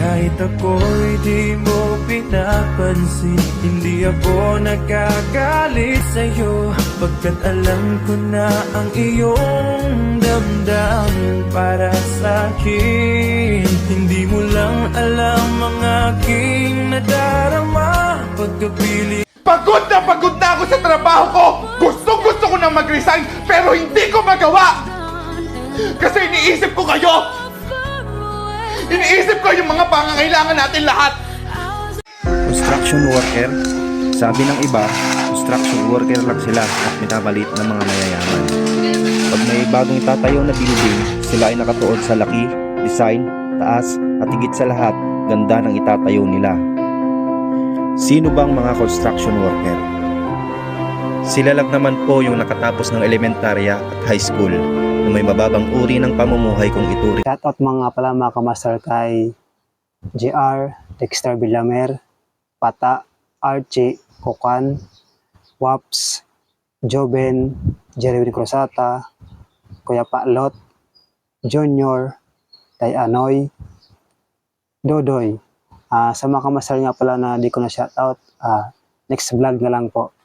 Kahit ako'y di mo pinapansin Hindi ako nagkagalit sa'yo Pagkat alam ko na ang iyong damdamin para sa'kin Hindi mo lang alam ang aking nadarama Pagkapili Pagod na pagod na ako sa trabaho ko! Gusto gusto ko na mag-resign pero hindi ko magawa! Kasi iniisip ko kayo! Pangangailangan natin lahat! Construction worker. Sabi ng iba, construction worker lang sila at minamalit ng mga mayayaman. Pag may bagong itatayo na building, sila ay nakatuon sa laki, design, taas at higit sa lahat, ganda ng itatayo nila. Sino bang mga construction worker? Sila lang naman po yung nakatapos ng elementarya at high school na may mababang uri ng pamumuhay kung ituring Shoutout mga pala mga kamaster kay JR, Dexter Villamer, Pata, Archie, Kokan, Waps, Joben, Jeremy Cruzata, Kuya Patlot, Junior, Tay Anoy, Dodoy. Ah, sa mga kamaster nga pala na di ko na shoutout, ah, next vlog na lang po.